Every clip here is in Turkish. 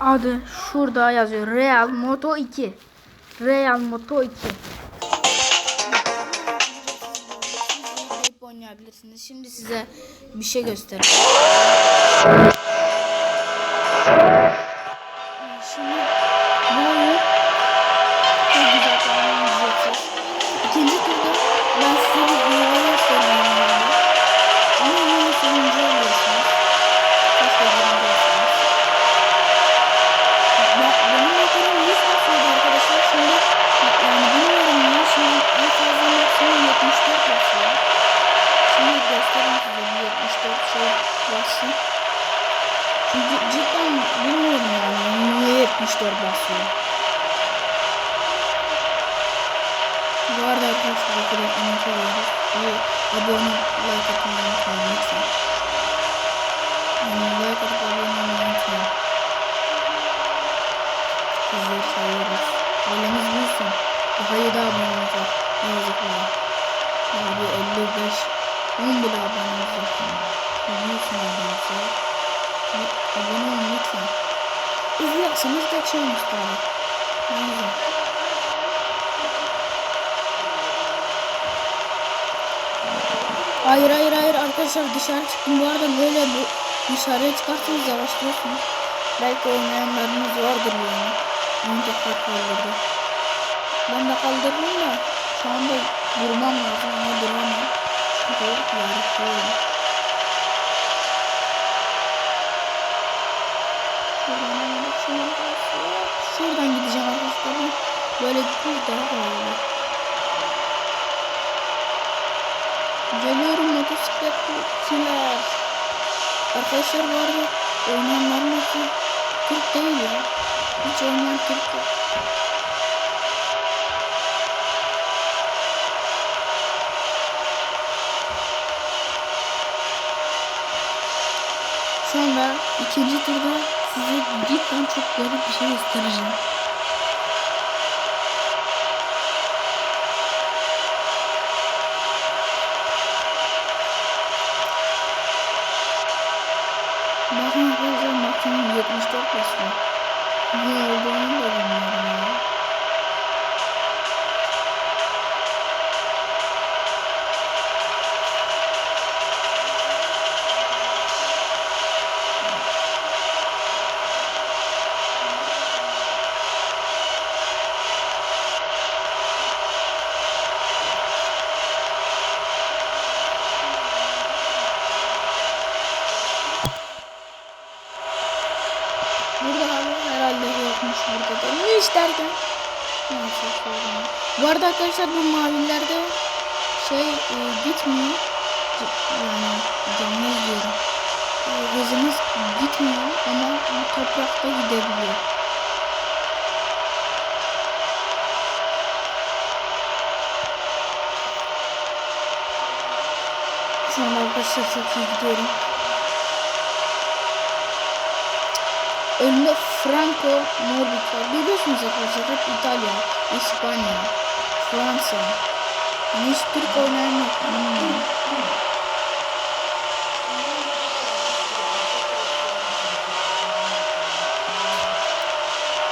Adı şurada yazıyor. Real Moto 2. Real Moto 2. oynayabilirsiniz. Şimdi size bir şey göstereyim. Şimdi göstereyim size bir 74 şey bassın. Çünkü cidden bilmiyorum yani niye 74 basıyor. Bu arada arkadaşlar bu kadar emek veriyoruz. Bir abone like atmayı unutmayın lütfen. Yani like atıp abone olmayı unutmayın. Sizleri seviyoruz. Ailemiz büyüsün. Daha 7 abonemiz var. Ne yazık ki. Daha bir 55, 10 bile var. Büyüsün ailemiz ya. Bir Abone olun lütfen. İzliyorsanız şeymiş bari. Ne güzel. Hayır hayır hayır arkadaşlar dışarı çıktım. Bu arada böyle bu dışarıya çıkarsanız yavaşlıyorsunuz. Belki oynayanlarınız vardır yani. Tekrar kaldırdı. Ben de kaldırdım da şu anda durmam lazım ama duramam. Yarışıyorum. Şuradan gideceğim arkadaşlar. Böyle gitmek daha kolay. Geliyorum motosikletçiler. Arkadaşlar bu arada oynayanların hepsi Türk değil ya. Hiç oynayan Türk yok. Sonra ikinci turda size cidden çok garip bir şey göstereceğim. Bakın arkadaşlar maksimum 74 basıyor. Ne olduğunu da bilmiyorum ya. Burada da. Ne iş derken? Neyse sorun yok. Bu arada arkadaşlar bu mavilerde şey e, gitmiyor. Yani canlı izliyorum. E, hızımız gitmiyor ama bu toprakta gidebiliyor. Şu an arkadaşlar çok iyi gidiyorum. Önünde Franco Morbid var. Biliyorsunuz arkadaşlar hep İtalya, İspanya, Fransa. Yani hiç Türk oynayan yok. Hmm.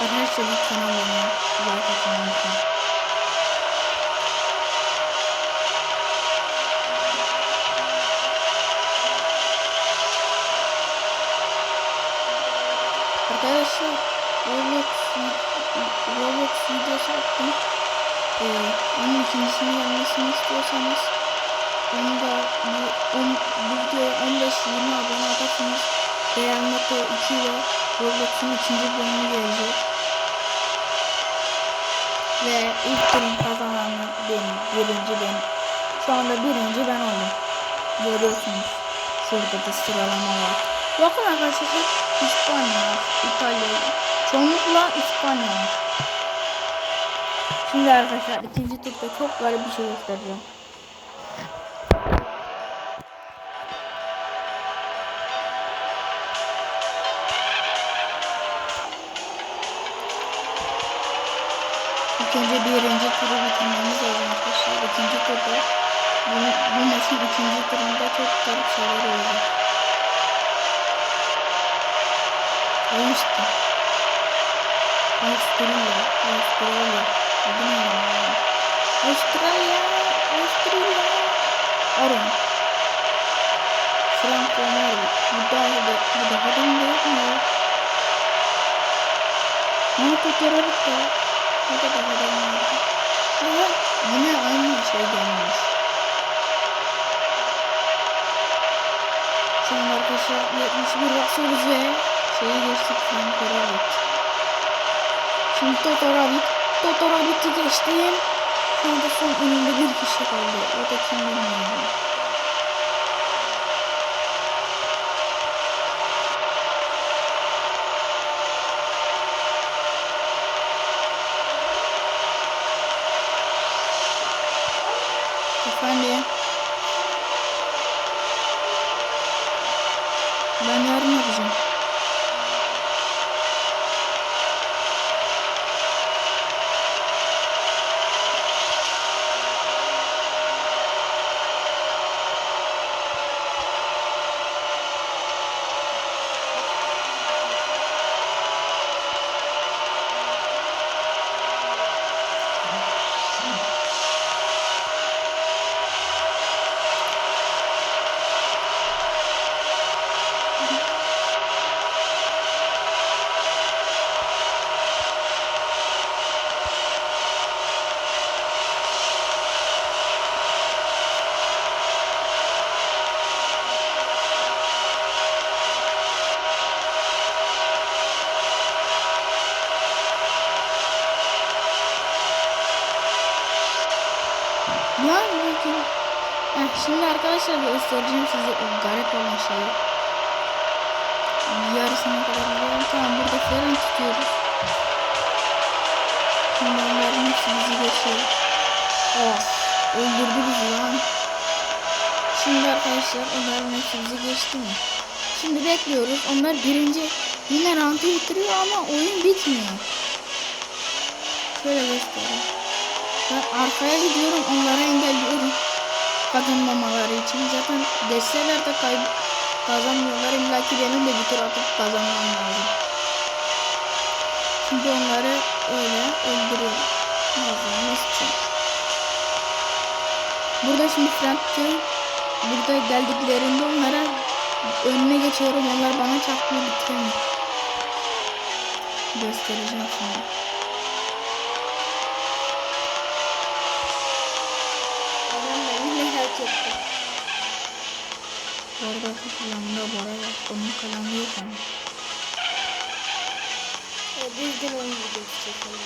Arkadaşlar lütfen abone like atmayı unutmayın. Arkadaşlar Roblox, Roblox videosu attım. Ee, onun ikincisini gelmesini istiyorsanız onu da bu, on, bu videoya 15-20 abone atarsanız Real Moto 2 ile Roblox'un ikinci bölümü gelecek. Ve ilk turun kazananı benim, birinci benim. Şu anda birinci ben oldum. Görüyorsunuz. Şurada da sıralama var. Bakın arkadaşlar İspanya var. İtalya. Çoğunlukla İspanya var. Şimdi arkadaşlar ikinci turda çok garip bir şey göstereceğim. İkinci birinci turu bitirmemiz lazım arkadaşlar. İkinci turda bu, bu maçın ikinci turunda çok garip şeyler olacak. Oyuncu. Avustralya, Avustralya. Adı ne ya? Avustralya, Avustralya. Aron. Franco Mari. Bu daha da, bu daha da mı yok mu? Ne kurtarır da? Bu da daha da mı yok? Ama yine aynı şey gelmiş. Şu an arkadaşlar 71 basıyoruz ve şeyi geçtik Franco Rabbit. Şimdi Toto Rabbit. Toto Rabbit'i geçtim. Şu anda son önümde bir kişi kaldı. O da kim bilmiyorum. Efendim. Ya bakın. Heh, şimdi arkadaşlar göstereceğim size o garip olan şeyi. Yarısına kadar gidiyorum. Tamam burada fren tutuyoruz. Şimdi onların hepsi bizi geçiyor. Oh öldürdü bizi lan. Şimdi arkadaşlar onların hepsi bizi geçti mi? Şimdi bekliyoruz. Onlar birinci yine round'u bitiriyor ama oyun bitmiyor. Şöyle göstereyim. Ben arkaya gidiyorum onları engelliyorum. Kazanmamaları için. Zaten deseler de kayb kazanmıyorlar. İlla ki benim de bir tur atıp kazanmam lazım. Çünkü onları öyle öldürüyorum. Nazım Mesut'um. Burada şimdi Frank'cığım burada geldiklerinde onlara önüne geçiyorum. Onlar bana çarpmıyor bitiremiyor. Göstereceğim şimdi. Kalanı yok ama. Videosu çekelim.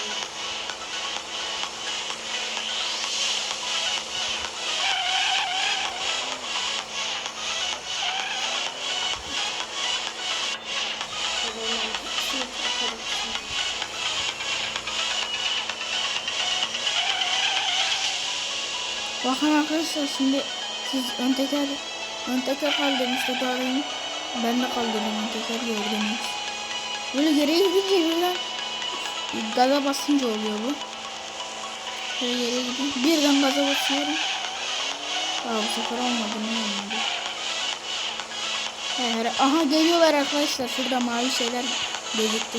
Hemen hepsini takarım. Bakın arkadaşlar şimdi siz ön teker ön teker kaldırmıştı doğruyum. Ben de kaldırdım teker gördünüz. Böyle geriye gidince birden gaza basınca oluyor bu. Şöyle geriye gideyim. Birden gaza basıyorum. Aa bu sefer olmadı ne olmadı. He, he, aha geliyorlar arkadaşlar. Şurada mavi şeyler gözüktü.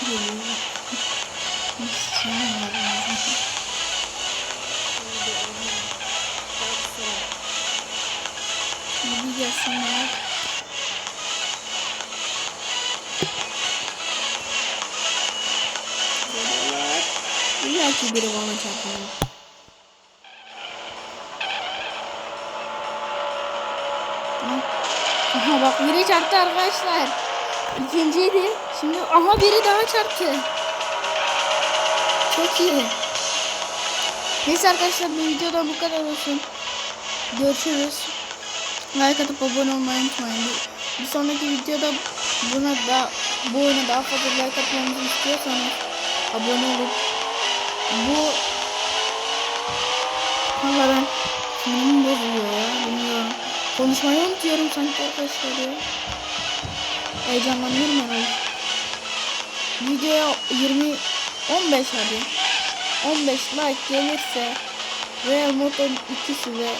Geliyorlar. Geliyorlar. İlla ki biri bana çarpıyor. Aha bak biri çarptı arkadaşlar. İkinciydi. Şimdi aha biri daha çarptı. Çok iyi. Neyse arkadaşlar bu videoda bu kadar olsun. Görüşürüz. Like atıp abone olmayı unutmayın. Bir, bir sonraki videoda buna da bu oyuna daha fazla like atmamızı istiyorsanız abone olup bu Valla ben sinirim bozuluyor ya bilmiyorum. Konuşmayı unutuyorum sanki arkadaşlar ya. Heyecanlanıyorum herhalde. Videoya 20 15 hadi. 15 like gelirse Real Moto'nun ikisi ve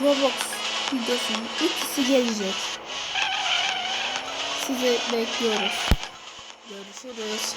Roblox videosunun ikisi gelecek. Sizi bekliyoruz. Görüşürüz.